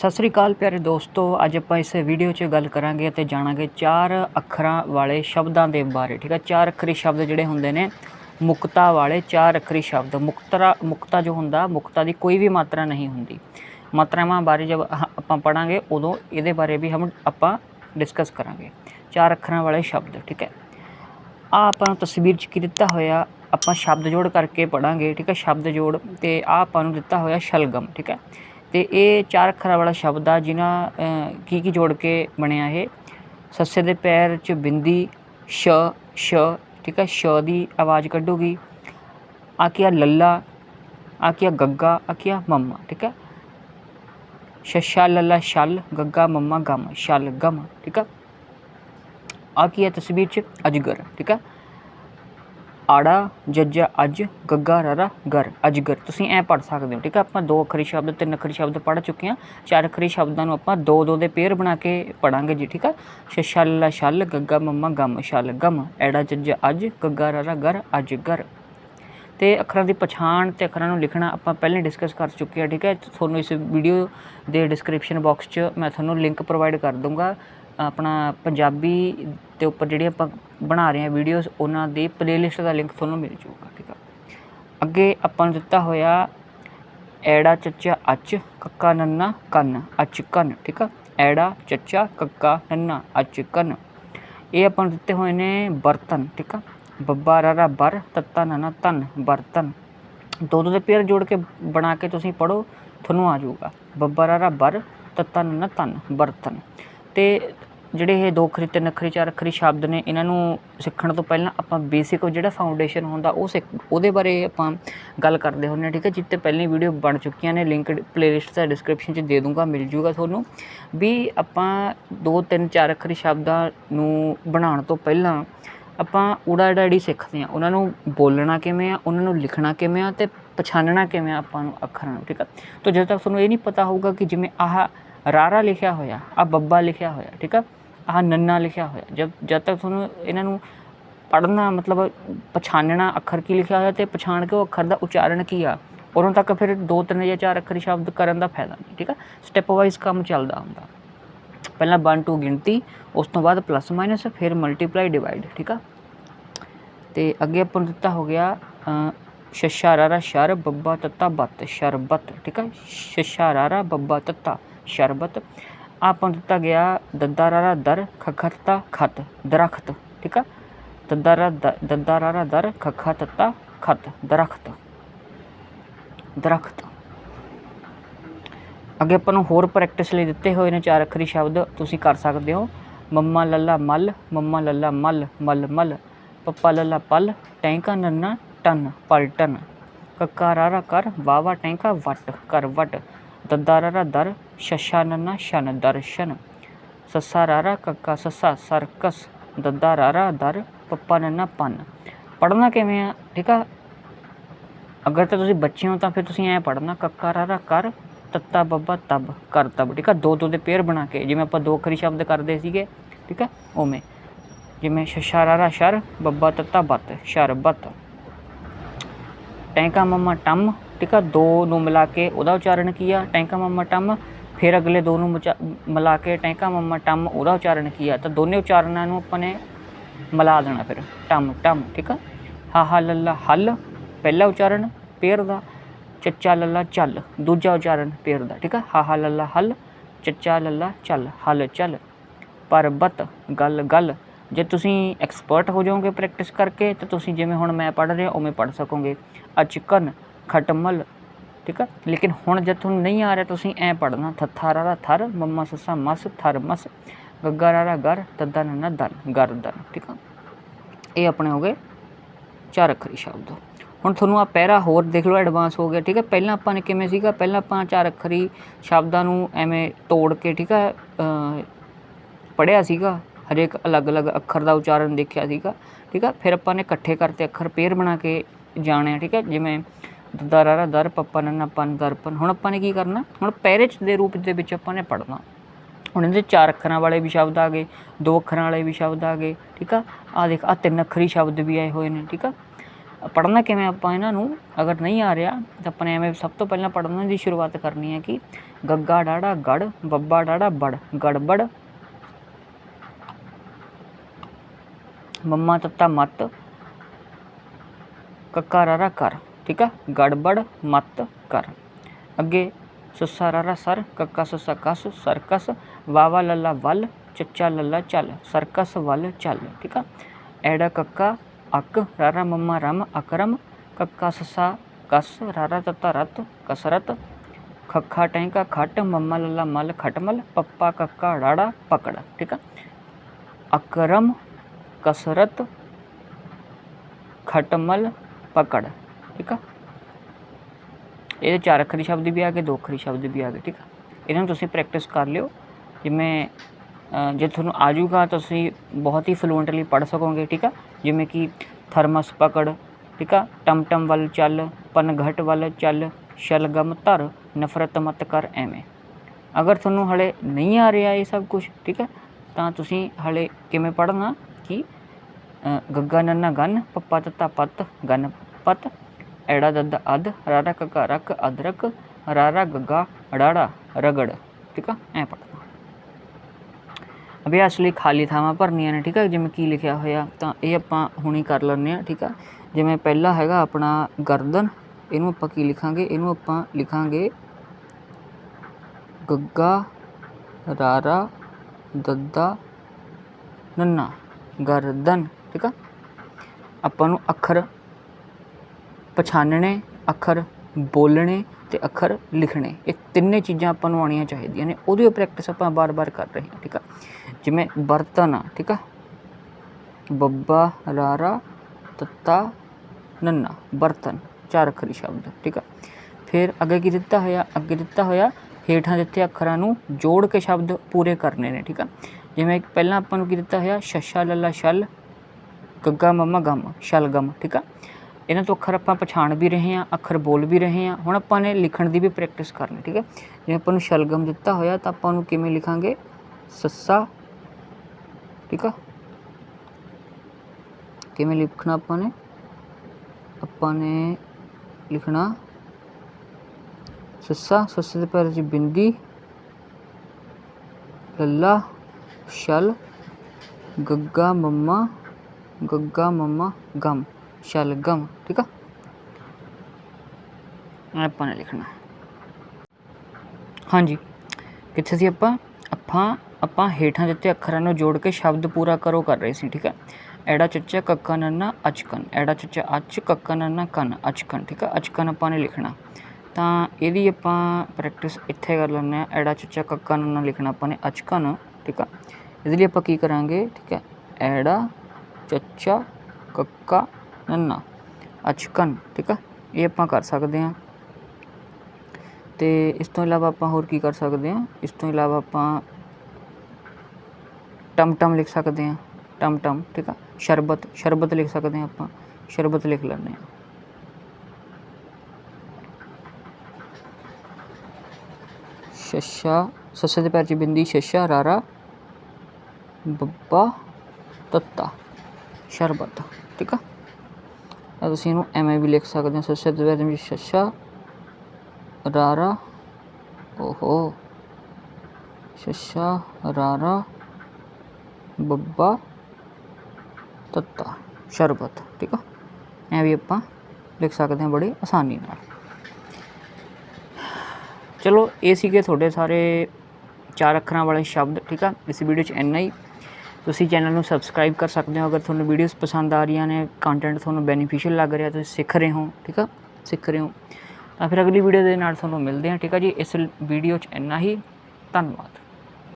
ਸਤਿ ਸ੍ਰੀ ਅਕਾਲ ਪਿਆਰੇ ਦੋਸਤੋ, ਅੱਜ ਆਪਾਂ ਇਸ ਵੀਡੀਓ 'ਚ ਗੱਲ ਕਰਾਂਗੇ ਅਤੇ ਜਾਣਾਂਗੇ ਚਾਰ ਅੱਖਰਾਂ ਵਾਲੇ ਸ਼ਬਦਾਂ ਦੇ ਬਾਰੇ, ਠੀਕ ਹੈ ਚਾਰ ਅੱਖਰੀ ਸ਼ਬਦ ਜਿਹੜੇ ਹੁੰਦੇ ਨੇ, ਮੁਕਤਾ ਵਾਲੇ ਚਾਰ ਅੱਖਰੀ ਸ਼ਬਦ, ਮੁਕਤਰਾ, ਮੁਕਤਾ ਜੋ ਹੁੰਦਾ, ਮੁਕਤਾ ਦੀ ਕੋਈ ਵੀ ਮਾਤਰਾ ਨਹੀਂ ਹੁੰਦੀ। ਮਾਤਰਾਵਾਂ ਬਾਰੇ ਜਦ ਆਹ ਆਪਾਂ ਪੜਾਂਗੇ, ਉਦੋਂ ਇਹਦੇ ਬਾਰੇ ਵੀ ਹਮ ਆਪਾਂ ਡਿਸਕਸ ਕਰਾਂਗੇ। ਚਾਰ ਅੱਖਰਾਂ ਵਾਲੇ ਸ਼ਬਦ, ਠੀਕ ਹੈ ਆ ਆਪਾਂ ਨੂੰ ਤਸਵੀਰ 'ਚ ਕੀ ਦਿੱਤਾ ਹੋਇਆ, ਆਪਾਂ ਸ਼ਬਦ ਜੋੜ ਕਰਕੇ ਪੜਾਂਗੇ, ਠੀਕ ਹੈ ਸ਼ਬਦ ਜੋੜ ਤੇ ਆ ਆਪਾਂ ਨੂੰ ਦਿੱਤਾ ਹੋਇਆ ਸ਼ਲਗਮ, ਠੀਕ ਹੈ ਅਤੇ ਇਹ ਚਾਰ ਅੱਖਰਾਂ ਵਾਲਾ ਸ਼ਬਦ ਆ ਜਿਹਨਾਂ ਕੀ ਕੀ ਜੋੜ ਕੇ ਬਣਿਆ ਇਹ। ਸੱਸੇ ਦੇ ਪੈਰ 'ਚ ਬਿੰਦੀ, ਸ਼ ਸ਼, ਠੀਕ ਹੈ ਸ਼ ਦੀ ਆਵਾਜ਼ ਕੱਢੂਗੀ। ਆ ਕੀ ਆ ਲੱਲਾ, ਆ ਕੀ ਆ ਗੱਗਾ, ਆ ਕੀ ਆ ਮੰਮਾ, ਠੀਕ ਹੈ ਸ਼ਸ਼ਾ ਲੱਲਾ, ਛਲ, ਗੱਗਾ, ਮੰਮਾ, ਗਮ, ਛਲ, ਗਮ, ਠੀਕ ਹੈ ਆ ਕੀ ਹੈ ਤਸਵੀਰ 'ਚ? ਅਜਗਰ, ਠੀਕ ਹੈ ਆੜਾ, ਜੱਜਾ, ਅੱਜ, ਗੱਗਾ, ਰਰਾ ਗਰ ਅਜਗਰ ਤੁਸੀਂ ਐ ਪੜ ਸਕਦੇ ਹੋ, ਠੀਕ ਹੈ ਆਪਾਂ ਦੋ ਅੱਖਰੀ ਸ਼ਬਦ, ਤਿੰਨ ਅੱਖਰੀ ਸ਼ਬਦ ਪੜ ਚੁੱਕੇ ਹਾਂ। ਚਾਰ ਅੱਖਰੀ ਸ਼ਬਦਾਂ ਨੂੰ ਆਪਾਂ ਦੋ ਦੋ ਦੇ ਪੇਅਰ ਬਣਾ ਕੇ ਪੜਾਂਗੇ ਜੀ, ਠੀਕ ਹੈ ਸ਼ਸ਼ਲ ਛੱਲ ਗੱਗਾ, ਮੰਮਾ, ਗਮ ਛੱਲ ਗਮ। ਐੜਾ, ਜੱਜਾ, ਅੱਜ, ਗੱਗਾ, ਰਰਾ ਗਰ ਅਜਗਰ ਤੇ ਅੱਖਰਾਂ ਦੀ ਪਛਾਣ ਤੇ ਅੱਖਰਾਂ ਨੂੰ ਲਿਖਣਾ ਆਪਾਂ ਪਹਿਲਾਂ ਡਿਸਕਸ ਕਰ ਚੁੱਕੇ ਹਾਂ, ਠੀਕ ਹੈ ਤੁਹਾਨੂੰ ਇਸ ਵੀਡੀਓ ਦੇ ਡਿਸਕ੍ਰਿਪਸ਼ਨ ਬਾਕਸ 'ਚ ਮੈਂ ਤੁਹਾਨੂੰ ਲਿੰਕ ਪ੍ਰੋਵਾਈਡ ਕਰ ਦੂੰਗਾ ਆਪਣਾ ਪੰਜਾਬੀ ਦੇ ਉੱਪਰ ਜਿਹੜੀ ਆਪਾਂ ਬਣਾ ਰਹੇ ਹਾਂ ਵੀਡੀਓਜ਼ ਉਹਨਾਂ ਦੀ ਪਲੇਲਿਸਟ ਦਾ ਲਿੰਕ ਤੁਹਾਨੂੰ ਮਿਲ ਜੂਗਾ ਠੀਕ ਆ? ਅੱਗੇ ਆਪਾਂ ਨੂੰ ਦਿੱਤਾ ਹੋਇਆ ਐੜਾ ਚੱਚਾ ਅੱਚ, ਕੱਕਾ ਨੰਨਾ ਕੰਨ, ਅੱਚ ਕੰਨ, ਠੀਕ ਆ? ਐੜਾ ਚੱਚਾ, ਕੱਕਾ ਨੰਨਾ, ਅੱਚ ਕੰਨ। ਇਹ ਆਪਾਂ ਨੂੰ ਦਿੱਤੇ ਹੋਏ ਨੇ ਬਰਤਨ, ਠੀਕ ਆ? ਬੱਬਾ ਰਾਰਾ ਬਰ, ਤੱਤਾ ਨਨਾ ਤਨ ਬਰਤਨ। ਦੋ ਦੋ ਦੇ ਪੇਅਰ ਜੋੜ ਕੇ ਬਣਾ ਕੇ ਤੁਸੀਂ ਪੜੋ ਤੁਹਾਨੂੰ ਆ ਜਾਊਗਾ। ਬੱਬਾ ਰਾਰਾ ਬਰ, ਤੱਤਾ ਨਨਾ ਤਨ ਬਰਤਨ। ਤੇ ਜਿਹੜੇ ਇਹ ਦੋ ਅੱਖਰੀ, ਤਿੰਨ ਅੱਖਰੀ, ਚਾਰ ਅੱਖਰੀ ਸ਼ਬਦ ਨੇ, ਇਹਨਾਂ ਨੂੰ ਸਿੱਖਣ ਤੋਂ ਪਹਿਲਾਂ ਆਪਾਂ ਬੇਸਿਕ ਜਿਹੜਾ ਫਾਊਂਡੇਸ਼ਨ ਹੁੰਦਾ, ਉਹ ਸਿੱਖ, ਉਹਦੇ ਬਾਰੇ ਆਪਾਂ ਗੱਲ ਕਰਦੇ ਹੁੰਦੇ ਹਾਂ, ਠੀਕ ਹੈ? ਜਿੱਤੇ ਪਹਿਲੀ ਵੀਡੀਓ ਬਣ ਚੁੱਕੀਆਂ ਨੇ ਲਿੰਕ ਪਲੇਲਿਸਟ ਦਾ ਡਿਸਕ੍ਰਿਪਸ਼ਨ 'ਚ ਦੇ ਦੂੰਗਾ, ਮਿਲ ਜੂਗਾ ਤੁਹਾਨੂੰ। ਵੀ ਆਪਾਂ ਦੋ, ਤਿੰਨ, ਚਾਰ ਅੱਖਰੀ ਸ਼ਬਦਾਂ ਨੂੰ ਬਣਾਉਣ ਤੋਂ ਪਹਿਲਾਂ ਆਪਾਂ ਊੜਾ ਡਾੜੀ ਸਿੱਖਦੇ ਆ ਉਹਨਾਂ ਨੂੰ ਬੋਲਣਾ ਕਿਵੇਂ ਆ, ਉਹਨਾਂ ਨੂੰ ਲਿਖਣਾ ਕਿਵੇਂ ਆ ਤੇ ਪਛਾਣਨਾ ਕਿਵੇਂ ਆ ਆਪਾਂ ਨੂੰ ਅੱਖਰਾਂ ਨੂੰ, ਠੀਕ ਆ ਤਾਂ ਜਦੋਂ ਤੱਕ ਤੁਹਾਨੂੰ ਇਹ ਨਹੀਂ ਪਤਾ ਹੋਊਗਾ ਕਿ ਜਿਵੇਂ ਆਹ ਰਾਰਾ ਲਿਖਿਆ ਹੋਇਆ ਆ ਬੱਬਾ ਲਿਖਿਆ ਹੋਇਆ, ਠੀਕ ਆ ਆਹ ਨੰਨਾ ਲਿਖਿਆ ਹੋਇਆ। ਜਦ ਜਦ ਤੱਕ ਤੁਹਾਨੂੰ ਇਹਨਾਂ ਨੂੰ ਪੜ੍ਹਨਾ ਮਤਲਬ ਪਛਾਣਨਾ ਅੱਖਰ ਕੀ ਲਿਖਿਆ ਹੋਇਆ ਤੇ ਪਛਾਣ ਕੇ ਉਹ ਅੱਖਰ ਦਾ ਉਚਾਰਨ ਕੀ ਆ ਉਦੋਂ ਤੱਕ ਫਿਰ ਦੋ ਤਿੰਨ ਜਾਂ ਚਾਰ ਅੱਖਰੀ ਸ਼ਬਦ ਕਰਨ ਦਾ ਫਾਇਦਾ ਨਹੀਂ ਠੀਕ ਆ? ਸਟੈਪ ਵਾਈਜ਼ ਕੰਮ ਚੱਲਦਾ ਹੁੰਦਾ। ਪਹਿਲਾਂ 1 2 ਗਿਣਤੀ ਉਸ ਤੋਂ ਬਾਅਦ ਪਲੱਸ ਮਾਈਨਸ ਫਿਰ ਮਲਟੀਪਲਾਈ ਡਿਵਾਈਡ ਠੀਕ ਆ? ਤੇ ਅੱਗੇ ਆਪਾਂ ਨੂੰ ਦਿੱਤਾ ਹੋ ਗਿਆ ਅ, ਰਾਰਾ ਸ਼ਰ ਬੱਬਾ ਤੱਤਾ ਬੱਤ ਸ਼ਰਬਤ ਠੀਕ ਆ? ਸ਼ਸ਼ਾ ਰਾਰਾ ਬੱਬਾ ਤੱਤਾ ਸ਼ਰਬਤ ਆਪਾਂ ਨੂੰ ਦਿੱਤਾ ਗਿਆ ਦੱਦਾ ਰਾਰਾ ਦਰ ਖੱਖਾ ਤੱਤਾ ਖਤ, ਦਰਖਤ, ਠੀਕ ਆ? ਦੱਦਾ ਰਾ ਦੱਦਾ ਰਾਰਾ ਦਰ ਖਖਾ ਤੱਤਾ ਖਤ, ਦਰਖਤ। ਦਰਖਤ। ਅੱਗੇ ਆਪਾਂ ਨੂੰ ਹੋਰ ਪ੍ਰੈਕਟਿਸ ਲਈ ਦਿੱਤੇ ਹੋਏ ਨੇ ਚਾਰ ਅੱਖਰੀ ਸ਼ਬਦ, ਤੁਸੀਂ ਕਰ ਸਕਦੇ ਹੋ। ਮੰਮਾ ਲੱਲਾ ਮਲ, ਮੰਮਾ ਲੱਲਾ ਮਲ ਮਲ ਮਲ। ਪੱਪਾ ਲੱਲਾ ਪਲ, ਟੈਂਕਾ ਨੰਨਾ ਟਨ ਪਲਟਨ ਕੱਕਾ ਰਾਰਾ ਕਰ ਵਾਵਾ ਟੈਂਕਾ ਵਟ, ਕਰ ਵਟ। ਦੱਦਾ ਰਾਰਾ ਦਰ ਸ਼ਸ਼ਾ ਨੰਨਾ ਸ਼ਨ ਦਰਸ਼ਨ ਸੱਸਾ ਰਾਰਾ ਕੱਕਾ ਸੱਸਾ ਸਰਕਸ ਦੱਦਾ ਰਾਰਾ ਦਰ ਪੱਪਾ ਨੰਨਾ ਪਨ ਪੜ੍ਹਨਾ ਕਿਵੇਂ ਆ ਠੀਕ ਆ ਅਗਰ ਤਾਂ ਤੁਸੀਂ ਬੱਚੇ ਹੋ ਤਾਂ ਫਿਰ ਤੁਸੀਂ ਐ ਪੜ੍ਹਨਾ ਕੱਕਾ ਰਾਰਾ ਕਰ ਤੱਤਾ ਬੱਬਾ ਤਬ ਕਰ ਤਬ ਠੀਕ ਆ ਦੋ ਦੋ ਦੇ ਪੇਅਰ ਬਣਾ ਕੇ ਜਿਵੇਂ ਆਪਾਂ ਦੋ ਖਰੀ ਸ਼ਬਦ ਕਰਦੇ ਸੀਗੇ ਠੀਕ ਆ ਉਵੇਂ ਜਿਵੇਂ ਸ਼ਸ਼ਾ ਰਾਰਾ ਸ਼ਰ ਬੱਬਾ ਤੱਤਾ ਬੱਤ ਸ਼ਰਬਤ ਟੈਂਕਾ ਮਮਾ ਟਮ ਠੀਕ ਆ ਦੋ ਨੂੰ ਮਿਲਾ ਕੇ ਉਹਦਾ ਉਚਾਰਨ ਕੀ ਆ ਟੈਂਕਾ ਮਮਾ ਟਮ ਫਿਰ ਅਗਲੇ ਦੋ ਨੂੰ ਮਚਾ ਮਿਲਾ ਕੇ ਟੈਂਕਾ ਮੰਮਾ ਟੰਮ ਉਹਦਾ ਉਚਾਰਨ ਕੀ ਆ ਤਾਂ ਦੋਨੇ ਉਚਾਰਨਾਂ ਨੂੰ ਆਪਾਂ ਨੇ ਮਿਲਾ ਦੇਣਾ ਫਿਰ। ਟਮ ਟਮ, ਠੀਕ ਆ? ਹਾ ਹਾ ਲੱਲਾ ਹੱਲ, ਪਹਿਲਾ ਉਚਾਰਨ, ਪੇਰ ਦਾ, ਚੱਚਾ ਲੱਲਾ ਚੱਲ, ਦੂਜਾ ਉਚਾਰਨ, ਪੇਰ ਦਾ, ਠੀਕ ਆ? ਹਾ ਹਾ ਲੱਲਾ ਹੱਲ, ਚੱਚਾ ਲੱਲਾ ਚੱਲ, ਹੱਲ, ਚੱਲ, ਪਰਬਤ, ਗੱਲ ਗੱਲ। ਜੇ ਤੁਸੀਂ ਐਕਸਪਰਟ ਹੋ ਜਾਓਗੇ ਪ੍ਰੈਕਟਿਸ ਕਰਕੇ, ਤਾਂ ਤੁਸੀਂ ਜਿਵੇਂ ਹੁਣ ਮੈਂ ਪੜ੍ਹ ਰਿਹਾ, ਉਵੇਂ ਪੜ੍ਹ ਸਕੋਗੇ। ਅਚਕਨ, ਖਟਮਲ ਠੀਕ ਆ? ਲੇਕਿਨ ਹੁਣ ਜਦ ਤੁਹਾਨੂੰ ਨਹੀਂ ਆ ਰਿਹਾ, ਤੁਸੀਂ ਐ ਪੜ੍ਹਨਾ ਥੱਥਾ ਰਾਰਾ, ਥਰ, ਮੰਮਾ ਸੱਸਾ, ਮਸ, ਥਰ, ਮਸ, ਗੱਗਾ, ਰਾਰਾ, ਗਰ, ਤੱਦਾ ਨੰਨਾ, ਦਨ, ਗਰ, ਦਨ, ਠੀਕ ਆ? ਇਹ ਆਪਣੇ ਹੋ ਗਏ ਚਾਰ ਅੱਖਰੀ ਸ਼ਬਦ। ਹੁਣ ਤੁਹਾਨੂੰ ਆ ਪਹਿਰਾ ਹੋਰ ਦੇਖ ਲਓ ਐਡਵਾਂਸ ਹੋ ਗਿਆ, ਠੀਕ ਹੈ ਪਹਿਲਾਂ ਆਪਾਂ ਨੇ ਕਿਵੇਂ ਸੀਗਾ? ਪਹਿਲਾਂ ਆਪਾਂ ਚਾਰ ਅੱਖਰੀ ਸ਼ਬਦਾਂ ਨੂੰ ਐਵੇਂ ਤੋੜ ਕੇ, ਠੀਕ ਹੈ ਪੜਿਆ ਸੀਗਾ। ਹਰੇਕ ਅਲੱਗ-ਅਲੱਗ ਅੱਖਰ ਦਾ ਉਚਾਰਨ ਦੇਖਿਆ ਸੀਗਾ, ਠੀਕ ਆ? ਫਿਰ ਆਪਾਂ ਨੇ ਇਕੱਠੇ ਕਰਤੇ ਅੱਖਰ ਪੇਅਰ ਬਣਾ ਕੇ ਜਾਣਿਆ ਠੀਕ ਹੈ ਜਿਵੇਂ ਦਰਾਰਾ ਦਰ, ਪੱਪਾ ਨੰਨਾ ਦਰਪਨ ਹੁਣ ਆਪਾਂ ਨੇ ਕੀ ਕਰਨਾ? ਹੁਣ ਪੈਰੇਜ ਦੇ ਰੂਪ ਦੇ ਵਿੱਚ ਆਪਾਂ ਨੇ ਪੜਨਾ ਹੁਣ ਇਹਦੇ ਚਾਰ ਅੱਖਰਾਂ ਵਾਲੇ ਵੀ ਸ਼ਬਦ ਆ ਗਏ, ਦੋ ਅੱਖਰਾਂ ਵਾਲੇ ਵੀ ਸ਼ਬਦ ਆ ਗਏ, ਠੀਕ ਆ? ਆ ਦੇਖ ਆ ਤਿੰਨ ਅੱਖਰੀ ਸ਼ਬਦ ਵੀ ਆਏ ਹੋਏ ਨੇ, ਠੀਕ ਆ? ਪੜ੍ਹਨਾ ਕਿਵੇਂ ਆਪਾਂ ਇਹਨਾਂ ਨੂੰ? ਅਗਰ ਨਹੀਂ ਆ ਰਿਹਾ, ਤਾਂ ਆਪਾਂ ਨੇ ਐਵੇਂ ਸਭ ਤੋਂ ਪਹਿਲਾਂ ਪੜ੍ਹਨ ਦੀ ਸ਼ੁਰੂਆਤ ਕਰਨੀ ਹੈ ਕਿ ਗੱਗਾ ਡਾੜਾ ਗੜ, ਬੱਬਾ ਡਾੜਾ ਬੜ, ਗੜਬੜ। ਮੰਮਾ ਤੱਤਾ ਮੱਤ, ਕੱਕਾ ਰਾਰਾ ਕਰ ਠੀਕ ਆ? ਗੜਬੜ ਮਤ ਕਰ। ਅੱਗੇ, ਸੁੱਸਾ ਰਾਰਾ ਸਰ, ਕੱਕਾ ਸੁੱਸਾ ਕਸ, ਸਰਕਸ ਵਾਵਾ ਲੱਲਾ ਵੱਲ, ਚੱਚਾ ਲੱਲਾ ਚੱਲ, ਸਰਕਸ ਵੱਲ ਚੱਲ, ਠੀਕ ਆ? ਐੜਾ ਕੱਕਾ, ਅਕ, ਰਾਰਾ ਮੰਮਾ ਰਮ, ਅਕਰਮ, ਕੱਕਾ ਸੱਸਾ ਕਸ, ਰਾਰਾ ਤੱਤਾ ਰਤ, ਕਸਰਤ, ਖੱਖਾ ਟੈਂਕਾ ਖੱਟ, ਮੰਮਾ ਲੱਲਾ ਮਲ ਖਟਮਲ, ਪੱਪਾ ਕੱਕਾ ਰਾੜਾ ਪਕੜ, ਠੀਕ ਆ? ਅਕਰਮ, ਕਸਰਤ, ਖਟਮਲ, ਪਕੜ। ਠੀਕ ਆ? ਇਹਦੇ ਚਾਰ ਅੱਖਰੀ ਸ਼ਬਦ ਵੀ ਆ ਗਏ, ਦੋ ਅੱਖਰੀ ਸ਼ਬਦ ਵੀ ਆ ਗਏ, ਠੀਕ ਆ? ਇਹਨਾਂ ਨੂੰ ਤੁਸੀਂ ਪ੍ਰੈਕਟਿਸ ਕਰ ਲਿਓ। ਜਿਵੇਂ ਜੇ ਤੁਹਾਨੂੰ ਆ ਜੂਗਾ ਤੁਸੀਂ ਬਹੁਤ ਹੀ ਫਲੂਐਂਟਲੀ ਪੜ੍ਹ ਸਕੋਗੇ, ਠੀਕ ਆ? ਜਿਵੇਂ ਕਿ ਥਰਮਸ ਪਕੜ, ਠੀਕ ਆ? ਟਮ ਟਮ ਵੱਲ ਚੱਲ, ਪਨਘਟ ਵੱਲ ਚੱਲ, ਸ਼ਲਗਮ ਧਰ, ਨਫ਼ਰਤ ਮਤ ਕਰ ਐਵੇਂ। ਅਗਰ ਤੁਹਾਨੂੰ ਹਲੇ ਨਹੀਂ ਆ ਰਿਹਾ ਇਹ ਸਭ ਕੁਝ ਠੀਕ ਹੈ ਤਾਂ ਤੁਸੀਂ ਹਲੇ ਕਿਵੇਂ ਪੜ੍ਹਨਾ? ਕਿ ਗੱਗਾ ਨੰਨਾ ਗਨ ਪੱਪਾ ਤੱਤਾ ਪੱਤ ਗਨ ਪਤ ਐੜਾ ਦੱਦ ਅਦ ਰਾਰਾ ਕਕਾ ਰਕ ਅਦਰਕ, ਰਾਰਾ ਗੱਗਾ ਅੜਾੜਾ ਰਗੜ। ਠੀਕ ਆ? ਐ ਪੜ੍ਹਨਾ ਅਭਿਆਸ ਲਈ ਖਾਲੀ ਥਾਵਾਂ ਭਰਨੀਆਂ ਨੇ, ਠੀਕ ਆ? ਜਿਵੇਂ ਕੀ ਲਿਖਿਆ ਹੋਇਆ, ਤਾਂ ਇਹ ਆਪਾਂ ਹੁਣੀ ਕਰ ਲੈਂਦੇ ਆ ਠੀਕ ਆ? ਜਿਵੇਂ ਪਹਿਲਾ ਹੈਗਾ ਆਪਣਾ ਗਰਦਨ, ਇਹਨੂੰ ਆਪਾਂ ਕੀ ਲਿਖਾਂਗੇ? ਇਹਨੂੰ ਆਪਾਂ ਲਿਖਾਂਗੇ ਗੱਗਾ, ਰਾਰਾ, ਦੱਦਾ, ਨੰਨਾ। ਗਰਦਨ, ਠੀਕ ਆ? ਆਪਾਂ ਨੂੰ ਅੱਖਰ ਪਛਾਣਨੇ ਅੱਖਰ ਬੋਲਣੇ ਅਤੇ ਅੱਖਰ ਲਿਖਣੇ। ਇਹ ਤਿੰਨੇ ਚੀਜ਼ਾਂ ਆਪਾਂ ਨੂੰ ਆਉਣੀਆਂ ਚਾਹੀਦੀਆਂ ਨੇ। ਉਹਦੀ ਪ੍ਰੈਕਟਿਸ ਆਪਾਂ ਬਾਰ-ਬਾਰ ਕਰ ਰਹੇ ਹਾਂ, ਠੀਕ ਆ? ਜਿਵੇਂ ਬਰਤਨ ਆ ਠੀਕ ਆ? ਬੱਬਾ, ਰਾਰਾ, ਤੱਤਾ, ਨੰਨਾ, ਬਰਤਨ, ਚਾਰ ਅੱਖਰੀ ਸ਼ਬਦ, ਠੀਕ ਆ? ਫਿਰ ਅੱਗੇ ਕੀ ਦਿੱਤਾ ਹੋਇਆ? ਅੱਗੇ ਦਿੱਤਾ ਹੋਇਆ ਹੇਠਾਂ ਦਿੱਤੇ ਅੱਖਰਾਂ ਨੂੰ ਜੋੜ ਕੇ ਸ਼ਬਦ ਪੂਰੇ ਕਰਨੇ ਨੇ, ਠੀਕ ਆ? ਜਿਵੇਂ ਪਹਿਲਾਂ ਆਪਾਂ ਨੂੰ ਕੀ ਦਿੱਤਾ ਹੋਇਆ? ਸ਼ਸ਼ਾ, ਲੱਲਾ, ਛਲ, ਗੱਗਾ, ਮਮਾ, ਗਮ ਸ਼ਲਗਮ ਠੀਕ ਆ? ਇਹਨਾਂ ਤੋਂ ਅੱਖਰ ਆਪਾਂ ਪਛਾਣ ਵੀ ਰਹੇ ਹਾਂ, ਅੱਖਰ ਬੋਲ ਵੀ ਰਹੇ ਹਾਂ। ਹੁਣ ਆਪਾਂ ਨੇ ਲਿਖਣ ਦੀ ਵੀ ਪ੍ਰੈਕਟਿਸ ਕਰਨੀ, ਠੀਕ ਹੈ? ਜਿਵੇਂ ਆਪਾਂ ਨੂੰ ਸ਼ਲਗਮ ਦਿੱਤਾ ਹੋਇਆ, ਤਾਂ ਆਪਾਂ ਨੂੰ ਕਿਵੇਂ ਲਿਖਾਂਗੇ? ਸੱਸਾ, ਠੀਕ ਆ? ਕਿਵੇਂ ਲਿਖਣਾ ਆਪਾਂ ਨੇ? ਆਪਾਂ ਨੇ ਲਿਖਣਾ ਸੱਸਾ, ਸੱਸੇ ਦੇ ਪੈਰ 'ਚ ਬਿੰਦੀ, ਲੱਲਾ ਸ਼ਲ ਗੱਗਾ, ਮੰਮਾ ਗੱਗਾ, ਮੰਮਾ, ਗਮ। ਸ਼ਲਗਮ, ਠੀਕ ਆ? ਆਪਾਂ ਨੇ ਲਿਖਣਾ। ਹਾਂਜੀ, ਕਿੱਥੇ ਸੀ ਆਪਾਂ? ਆਪਾਂ ਆਪਾਂ ਹੇਠਾਂ ਦਿੱਤੇ ਅੱਖਰਾਂ ਨੂੰ ਜੋੜ ਕੇ ਸ਼ਬਦ ਪੂਰਾ ਕਰੋ ਕਰ ਰਹੇ ਸੀ, ਠੀਕ ਹੈ ਐੜਾ ਚੱਚਾ ਕੱਕਾ ਨੰਨਾ ਅਚਕਨ, ਐੜਾ ਚੱਚਾ ਅਚ ਕੱਕਾ ਨੰਨਾ ਕਨ ਅਚਕਨ, ਠੀਕ ਹੈ ਅਚਕਨ ਆਪਾਂ ਨੇ ਲਿਖਣਾ। ਤਾਂ ਇਹਦੀ ਆਪਾਂ ਪ੍ਰੈਕਟਿਸ ਇੱਥੇ ਕਰ ਲੈਂਦੇ ਆ ਐੜਾ ਚੱਚਾ ਕੱਕਾ ਨੰਨਾ ਲਿਖਣਾ ਆਪਾਂ ਨੇ ਅਚਕਨ, ਠੀਕ ਆ? ਇਹਦੇ ਲਈ ਆਪਾਂ ਕੀ ਕਰਾਂਗੇ, ਠੀਕ ਹੈ ਐੜਾ ਚੱਚਾ ਕੱਕਾ ਨੰਨਾ ਅਚਕਨ ਠੀਕ ਆ? ਇਹ ਆਪਾਂ ਕਰ ਸਕਦੇ ਹਾਂ। ਤੇ ਇਸ ਤੋਂ ਇਲਾਵਾ ਆਪਾਂ ਹੋਰ ਕੀ ਕਰ ਸਕਦੇ ਹਾਂ? ਇਸ ਤੋਂ ਇਲਾਵਾ ਆਪਾਂ ਟਮ ਟਮ ਲਿਖ ਸਕਦੇ ਹਾਂ। ਟਮ ਟਮ ਠੀਕ ਆ? ਸ਼ਰਬਤ ਸ਼ਰਬਤ ਲਿਖ ਸਕਦੇ ਹਾਂ ਆਪਾਂ। ਸ਼ਰਬਤ ਲਿਖ ਲੈਂਦੇ ਹਾਂ। ਸ਼ਸ਼ਾ, ਸੱਸੇ ਦੇ ਪੈਰ 'ਚ ਬਿੰਦੀ, ਸ਼ਸ਼ਾ, ਰਾਰਾ, ਬੱਬਾ, ਤੱਤਾ, ਸ਼ਰਬਤ, ਠੀਕ ਆ? ਤਾਂ ਤੁਸੀਂ ਇਹਨੂੰ ਐਵੇਂ ਵੀ ਲਿਖ ਸਕਦੇ ਹੋ। ਸੱਸੇ ਦੇ ਪੈਰ ਸ਼ਸ਼ਾ ਰਾਰਾ, ਓਹੋ। ਸ਼ਸ਼ਾ, ਰਾਰਾ। ਬੱਬਾ, ਤੱਤਾ, ਸ਼ਰਬਤ, ਠੀਕ ਆ? ਐ ਵੀ ਆਪਾਂ ਲਿਖ ਸਕਦੇ ਹਾਂ ਬੜੀ ਆਸਾਨੀ ਨਾਲ। ਚਲੋ, ਇਹ ਸੀਗੇ ਤੁਹਾਡੇ ਸਾਰੇ ਚਾਰ ਅੱਖਰਾਂ ਵਾਲੇ ਸ਼ਬਦ, ਠੀਕ ਆ? ਇਸ ਵੀਡੀਓ 'ਚ ਇੰਨਾ ਹੀ। ਤੁਸੀਂ ਚੈਨਲ ਨੂੰ ਸਬਸਕ੍ਰਾਈਬ ਕਰ ਸਕਦੇ ਹੋ। ਅਗਰ ਤੁਹਾਨੂੰ ਵੀਡੀਓਜ਼ ਪਸੰਦ ਆ ਰਹੀਆਂ ਨੇ ਕੰਟੈਂਟ ਤੁਹਾਨੂੰ ਬੈਨੀਫੀਸ਼ੀਅਲ ਲੱਗ ਰਿਹਾ, ਤੁਸੀਂ ਸਿੱਖ ਰਹੇ ਹੋ, ਠੀਕ ਆ? ਸਿੱਖ ਰਹੇ ਹੋ। ਤਾਂ ਫਿਰ ਅਗਲੀ ਵੀਡੀਓ ਦੇ ਨਾਲ ਤੁਹਾਨੂੰ ਮਿਲਦੇ ਹਾਂ, ਠੀਕ ਆ ਜੀ? ਇਸ ਵੀਡੀਓ 'ਚ ਇੰਨਾ ਹੀ। ਧੰਨਵਾਦ।